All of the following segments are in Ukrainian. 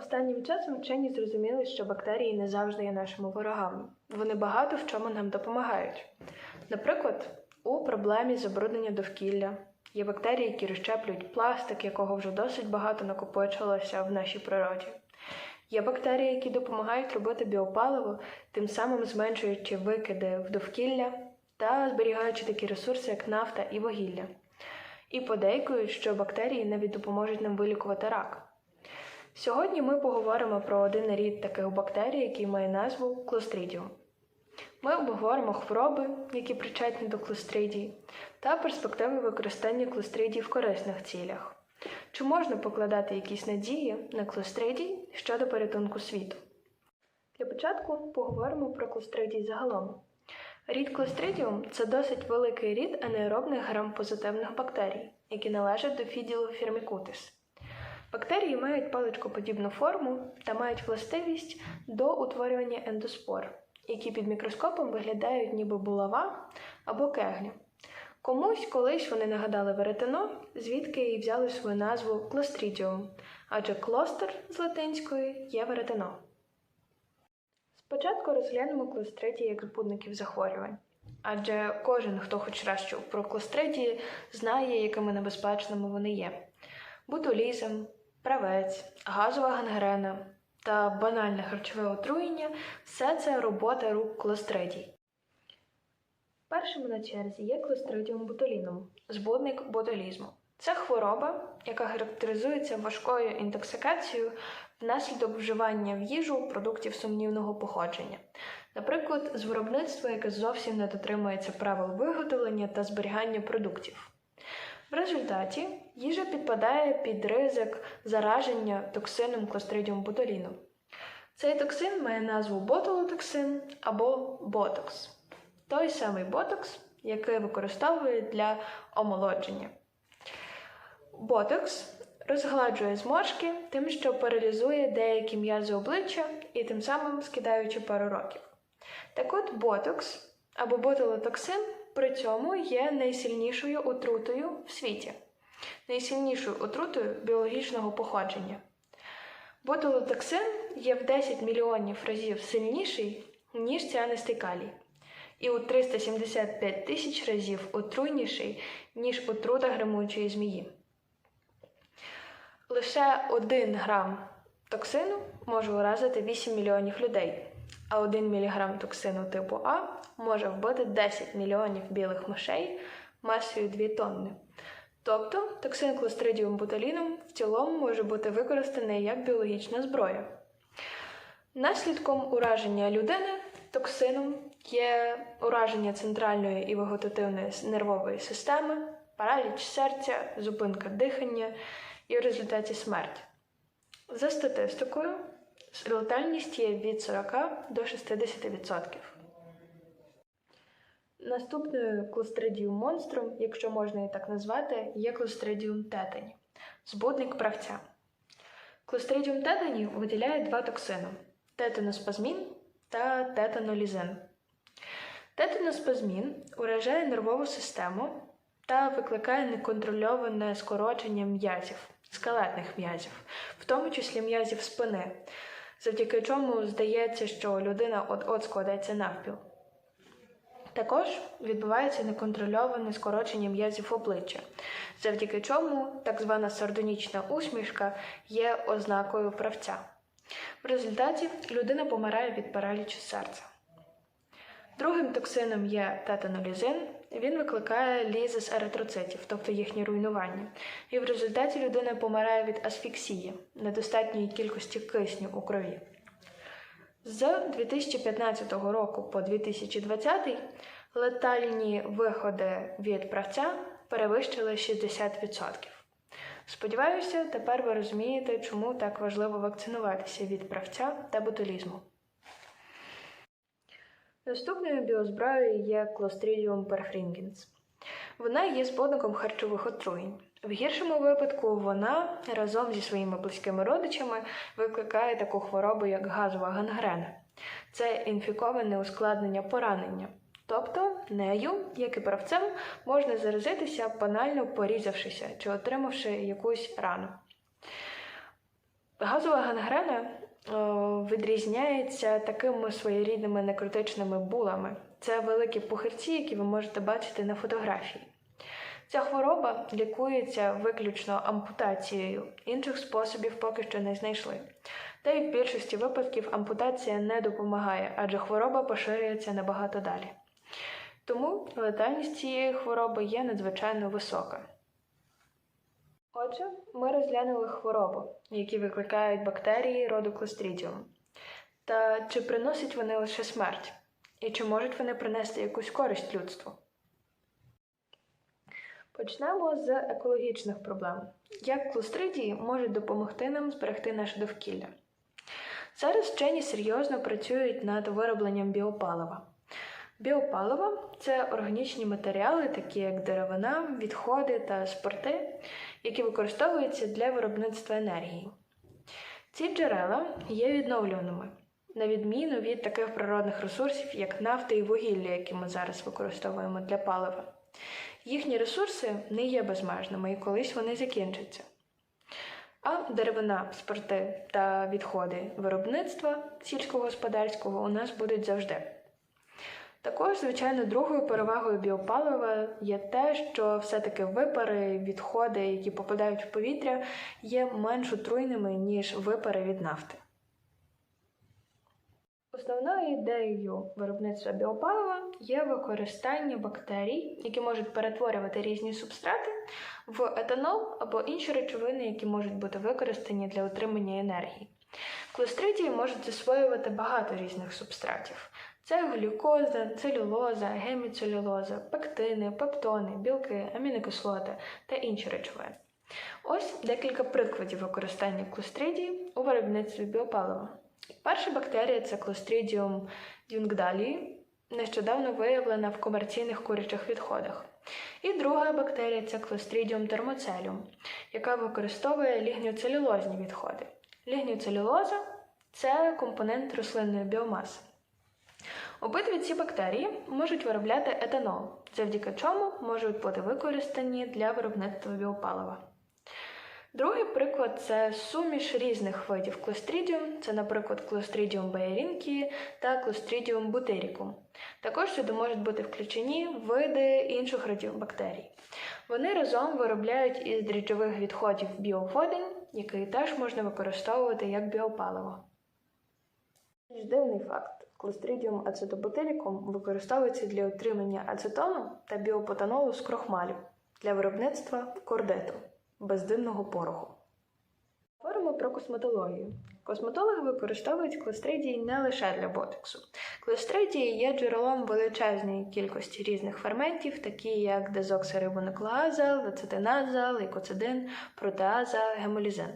Останнім часом вчені зрозуміли, що бактерії не завжди є нашими ворогами. Вони багато в чому нам допомагають. Наприклад, у проблемі забруднення довкілля є бактерії, які розщеплюють пластик, якого вже досить багато накопичилося в нашій природі. Є бактерії, які допомагають робити біопаливо, тим самим зменшуючи викиди в довкілля та зберігаючи такі ресурси, як нафта і вугілля. І подейкують, що бактерії навіть допоможуть нам вилікувати рак. Сьогодні ми поговоримо про один рід таких бактерій, який має назву Clostridium. Ми обговоримо хвороби, які причетні до клостридій, та перспективи використання клостридій в корисних цілях. Чи можна покладати якісь надії на клостридій щодо порятунку світу? Для початку поговоримо про клостридій загалом. Рід Clostridium – це досить великий рід анаеробних грампозитивних бактерій, які належать до фіділу Firmicutes. Бактерії мають паличкоподібну форму та мають властивість до утворювання ендоспор, які під мікроскопом виглядають ніби булава або кеглі. Комусь колись вони нагадали веретено, звідки і взяли свою назву Clostridium, адже клостер з латинської є веретено. Спочатку розглянемо клостридії як збудників захворювань. Адже кожен, хто хоч раз чув про клостридії, знає, якими небезпечними вони є. Ботулізм, правець, газова гангрена та банальне харчове отруєння все це робота рук клостридій. Першим на черзі є клостридіум ботуліном, збудник ботулізму. Це хвороба, яка характеризується важкою інтоксикацією внаслідок вживання в їжу продуктів сумнівного походження, наприклад, з виробництва, яке зовсім не дотримується правил виготовлення та зберігання продуктів. В результаті їжа підпадає під ризик зараження токсином клостридіум ботуліном. Цей токсин має назву ботулотоксин або ботокс, той самий ботокс, який використовують для омолодження. Ботокс розгладжує зморшки тим, що паралізує деякі м'язи обличчя і тим самим скидаючи пару років. Так от ботокс або ботулотоксин при цьому є найсильнішою отрутою в світі, найсильнішою отрутою біологічного походження. Ботулотоксин є в 10 мільйонів разів сильніший, ніж ціанистий калій, і у 375 тисяч разів отруйніший, ніж отрута гримучої змії. Лише 1 грам токсину може уразити 8 мільйонів людей, а 1 мг токсину типу А може вбити 10 мільйонів білих мишей масою 2 тонни. Тобто токсин клостридіум ботуліном в цілому може бути використаний як біологічна зброя. Наслідком ураження людини токсином є ураження центральної і вегетативної нервової системи, параліч серця, зупинка дихання і в результаті смерть. За статистикою, летальність є від 40 до 60%. Наступною клостридіум монстром, якщо можна її так назвати, є клостридіум тетані, збудник правця. Клостридіум тетані виділяє два токсини тетаноспазмін та тетанолізин. Тетаноспазмін уражає нервову систему та викликає неконтрольоване скорочення м'язів, скелетних м'язів, в тому числі м'язів спини, завдяки чому здається, що людина от-от складеться навпіл. Також відбувається неконтрольоване скорочення м'язів обличчя, завдяки чому так звана сардонічна усмішка є ознакою правця. В результаті людина помирає від паралічу серця. Другим токсином є тетанолізин. Він викликає лізис еритроцитів, тобто їхнє руйнування. І в результаті людина помирає від асфіксії, недостатньої кількості кисню у крові. З 2015 року по 2020 летальні виходи від правця перевищили 60%. Сподіваюся, тепер ви розумієте, чому так важливо вакцинуватися від правця та ботулізму. Наступною біозброєю є Clostridium perfringens. Вона є збудником харчових отруєнь. В гіршому випадку вона разом зі своїми близькими родичами викликає таку хворобу, як газова гангрена. Це інфіковане ускладнення поранення. Тобто нею, як і правцем, можна заразитися, банально порізавшися чи отримавши якусь рану. Газова гангрена відрізняється такими своєрідними некротичними булами. Це великі пухирці, які ви можете бачити на фотографії. Ця хвороба лікується виключно ампутацією, інших способів поки що не знайшли. Та й в більшості випадків ампутація не допомагає, адже хвороба поширюється набагато далі. Тому летальність цієї хвороби є надзвичайно висока. Отже, ми розглянули хвороби, які викликають бактерії роду Clostridium. Та чи приносять вони лише смерть? І чи можуть вони принести якусь користь людству? Почнемо з екологічних проблем. Як клостридії можуть допомогти нам зберегти наше довкілля? Зараз вчені серйозно працюють над виробленням біопалива. Біопаливо це органічні матеріали, такі як деревина, відходи та спорти, які використовуються для виробництва енергії. Ці джерела є відновлюваними, на відміну від таких природних ресурсів, як нафта і вугілля, які ми зараз використовуємо для палива. Їхні ресурси не є безмежними і колись вони закінчаться. А деревина, спорти та відходи виробництва сільськогосподарського у нас будуть завжди. Також, звичайно, другою перевагою біопалива є те, що все-таки випари, відходи, які попадають в повітря, є менш отруйними, ніж випари від нафти. Основною ідеєю виробництва біопалива є використання бактерій, які можуть перетворювати різні субстрати в етанол або інші речовини, які можуть бути використані для отримання енергії. Клостридії можуть засвоювати багато різних субстратів. Це глюкоза, целюлоза, геміцелюлоза, пектини, пептони, білки, амінокислоти та інші речовини. Ось декілька прикладів використання клостридії у виробництві біопалива. Перша бактерія це Clostridium dungdalii, нещодавно виявлена в комерційних курячих відходах. І друга бактерія це Clostridium thermocellum, яка використовує лігніоцелюлозні відходи. Лігніоцелюлоза це компонент рослинної біомаси. Обидві ці бактерії можуть виробляти етанол, завдяки чому можуть бути використані для виробництва біопалива. Другий приклад це суміш різних видів Clostridium, це, наприклад, Clostridium baerinki та Clostridium butericum. Також сюди можуть бути включені види інших родів бактерій. Вони разом виробляють із дріжджових відходів біоводень, який теж можна використовувати як біопаливо. Дивний факт. Clostridium acetabutyricum використовується для отримання ацетону та біопотанолу з крохмалю для виробництва кордету бездимного пороху. Говоримо про косметологію. Косметологи використовують клестридії не лише для ботексу. Клестридії є джерелом величезної кількості різних ферментів, такі як дезоксирибонуклеаза, лецитиназа, лейкоцидин, протеаза, гемолізин.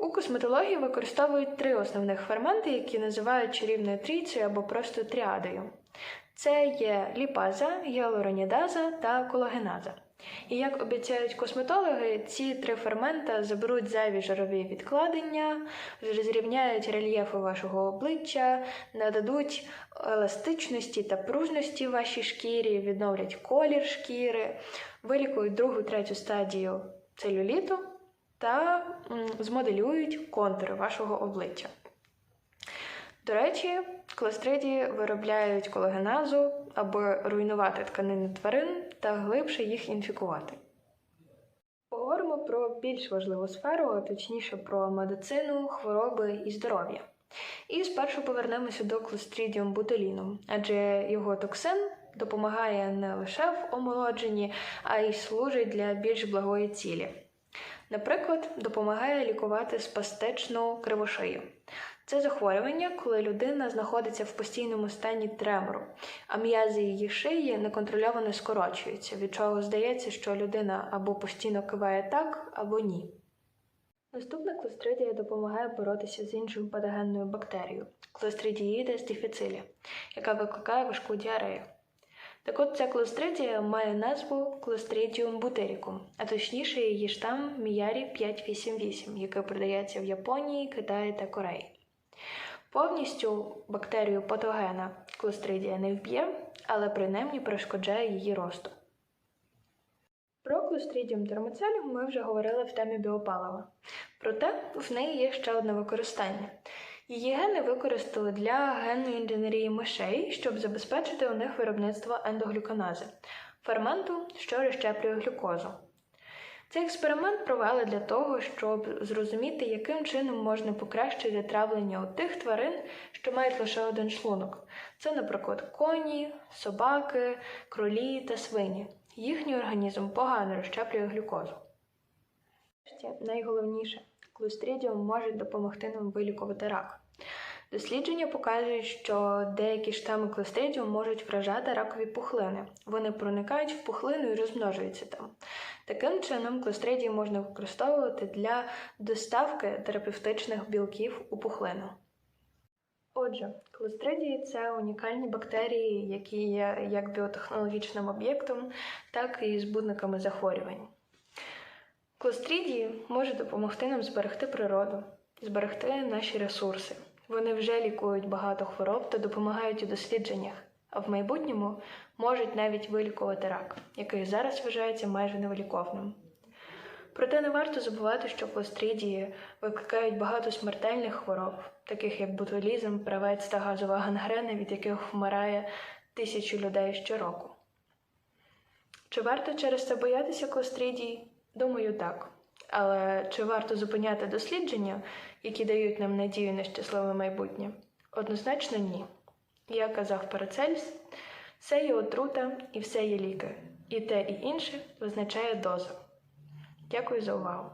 У косметології використовують три основних ферменти, які називають чарівною трійцею або просто тріадою. Це є ліпаза, гіалуронідаза та колагеназа. І як обіцяють косметологи, ці три фермента заберуть зайві жирові відкладення, зрівняють рельєфи вашого обличчя, нададуть еластичності та пружності вашій шкірі, відновлять колір шкіри, вилікують другу третю стадію целюліту та змоделюють контури вашого обличчя. До речі, кластридії виробляють колагеназу, аби руйнувати тканини тварин та глибше їх інфікувати. Поговоримо про більш важливу сферу, а точніше про медицину, хвороби і здоров'я. І спершу повернемося до Clostridium botulinum, адже його токсин допомагає не лише в омолодженні, а й служить для більш благої цілі. Наприклад, допомагає лікувати спастичну кривошию. Це захворювання, коли людина знаходиться в постійному стані тремору, а м'язи її шиї неконтрольовано скорочуються, від чого здається, що людина або постійно киває так, або ні. Наступна клостридія допомагає боротися з іншою патогенною бактерією Clostridiides difficile, яка викликає важку діарею. Так от ця клостридія має назву Clostridium butericum, а точніше її штам Міярі 588, який продається в Японії, Китаї та Кореї. Повністю бактерію патогена клостридія не вб'є, але принаймні перешкоджає її росту. Про Clostridium термоцелю ми вже говорили в темі біопалива. Проте в неї є ще одне використання. Її гени використали для генної інженерії мишей, щоб забезпечити у них виробництво ендоглюконази ферменту, що розщеплює глюкозу. Цей експеримент провели для того, щоб зрозуміти, яким чином можна покращити травлення у тих тварин, що мають лише один шлунок. Це, наприклад, коні, собаки, кролі та свині. Їхній організм погано розщеплює глюкозу. Найголовніше, клострідіум може допомогти нам вилікувати рак. Дослідження показують, що деякі штами клостридіум можуть вражати ракові пухлини. Вони проникають в пухлину і розмножуються там. Таким чином, клостридії можна використовувати для доставки терапевтичних білків у пухлину. Отже, клостридії це унікальні бактерії, які є як біотехнологічним об'єктом, так і збудниками захворювань. Клостридії можуть допомогти нам зберегти природу, зберегти наші ресурси. Вони вже лікують багато хвороб та допомагають у дослідженнях, а в майбутньому можуть навіть вилікувати рак, який зараз вважається майже невиліковним. Проте не варто забувати, що клостридії викликають багато смертельних хвороб, таких як ботулізм, правець та газова гангрена, від яких вмирає тисячі людей щороку. Чи варто через це боятися клостридій? Думаю, так. Але чи варто зупиняти дослідження, які дають нам надію на щасливе майбутнє? Однозначно ні. Як казав Парацельс, все є отрута і все є ліки, і те, і інше визначає дозу. Дякую за увагу.